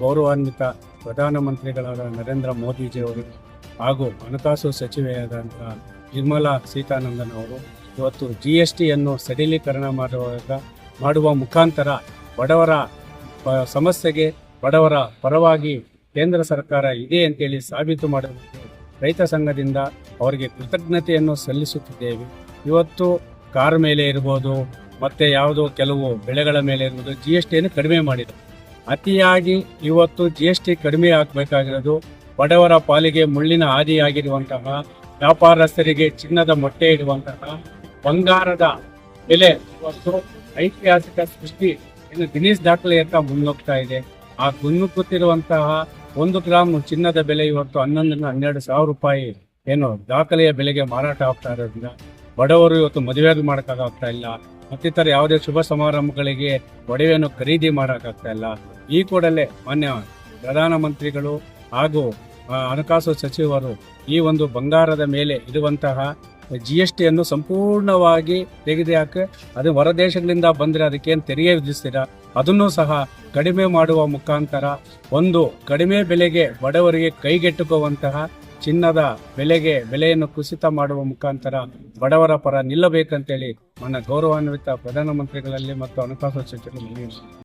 ಗೌರವಾನ್ವಿತ ಪ್ರಧಾನಮಂತ್ರಿಗಳಾದ ನರೇಂದ್ರ ಮೋದಿಜಿಯವರು ಹಾಗೂ ಹಣಕಾಸು ಸಚಿವೆಯಾದಂತಹ ನಿರ್ಮಲಾ ಸೀತಾನಂದನ್ ಅವರು ಇವತ್ತು ಜಿ ಎಸ್ ಟಿಯನ್ನು ಸಡಿಲೀಕರಣ ಮಾಡುವಾಗ, ಮಾಡುವ ಮುಖಾಂತರ ಬಡವರ ಸಮಸ್ಯೆಗೆ ಬಡವರ ಪರವಾಗಿ ಕೇಂದ್ರ ಸರ್ಕಾರ ಇದೆ ಅಂತೇಳಿ ಸಾಬೀತು ಮಾಡೋದಕ್ಕೆ ರೈತ ಸಂಘದಿಂದ ಅವರಿಗೆ ಕೃತಜ್ಞತೆಯನ್ನು ಸಲ್ಲಿಸುತ್ತಿದ್ದೇವೆ. ಇವತ್ತು ಕಾರ್ ಮೇಲೆ ಇರ್ಬೋದು, ಮತ್ತೆ ಯಾವುದೋ ಕೆಲವು ಬೆಳೆಗಳ ಮೇಲೆ ಇರ್ಬೋದು ಜಿ ಎಸ್ ಟಿಯನ್ನು ಕಡಿಮೆ ಮಾಡಿದೆ ಅತಿಯಾಗಿ ಇವತ್ತು ಜಿ ಎಸ್ ಟಿ ಕಡಿಮೆ ಆಗಬೇಕಾಗಿರೋದು ಬಡವರ ಪಾಲಿಗೆ ಮುಳ್ಳಿನ ಹಾದಿಯಾಗಿರುವಂತಹ ವ್ಯಾಪಾರಸ್ಥರಿಗೆ ಚಿನ್ನದ ಮೊಟ್ಟೆ ಇಡುವಂತಹ ಬಂಗಾರದ ಬೆಲೆ ಇವತ್ತು ಐತಿಹಾಸಿಕ ಸೃಷ್ಟಿ ಇನ್ನು ದಿನೇಶ್ ದಾಖಲೆಯತ್ತ ಮುನ್ನೋಗ್ತಾ ಇದೆ. ಆ ಮುನ್ನುಗ್ಗುತ್ತಿರುವಂತಹ ಒಂದು ಗ್ರಾಮ್ ಚಿನ್ನದ ಬೆಲೆ ಇವತ್ತು ಹನ್ನೊಂದರಿಂದ ಹನ್ನೆರಡು ಸಾವಿರ ರೂಪಾಯಿ ಏನು ದಾಖಲೆಯ ಬೆಲೆಗೆ ಮಾರಾಟ ಆಗ್ತಾ ಇರೋದ್ರಿಂದ ಬಡವರು ಇವತ್ತು ಮದುವೆ ಮಾಡೋಕ್ಕಾಗ್ತಾ ಇಲ್ಲ. ಮತ್ತಿತರ ಯಾವುದೇ ಶುಭ ಸಮಾರಂಭಗಳಿಗೆ ಒಡವೆಯನ್ನು ಖರೀದಿ ಮಾಡೋಕ್ಕಾಗ್ತಾ ಇಲ್ಲ. ಈ ಕೂಡಲೇ ಮಾನ್ಯ ಪ್ರಧಾನಮಂತ್ರಿಗಳು ಹಾಗೂ ಹಣಕಾಸು ಸಚಿವರು ಈ ಒಂದು ಬಂಗಾರದ ಮೇಲೆ ಇರುವಂತಹ ಜಿ ಎಸ್ ಟಿಯನ್ನು ಸಂಪೂರ್ಣವಾಗಿ ತೆಗೆದುಹಾಕಿ ಅದು ಹೊರದೇಶಗಳಿಂದ ಬಂದರೆ ಅದಕ್ಕೇನು ತೆರಿಗೆ ವಿಧಿಸ್ತೀರಾ? ಅದನ್ನು ಸಹ ಕಡಿಮೆ ಮಾಡುವ ಮುಖಾಂತರ ಒಂದು ಕಡಿಮೆ ಬೆಲೆಗೆ ಬಡವರಿಗೆ ಕೈಗೆಟುಕುವಂತಹ ಚಿನ್ನದ ಬೆಲೆಗೆ ಬೆಲೆಯನ್ನು ಕುಸಿತ ಮಾಡುವ ಮುಖಾಂತರ ಬಡವರ ಪರ ನಿಲ್ಲಬೇಕಂತೇಳಿ ನನ್ನ ಗೌರವಾನ್ವಿತ ಪ್ರಧಾನಮಂತ್ರಿಗಳಲ್ಲಿ ಮತ್ತು ಹಣಕಾಸು ಸಚಿವರಲ್ಲಿ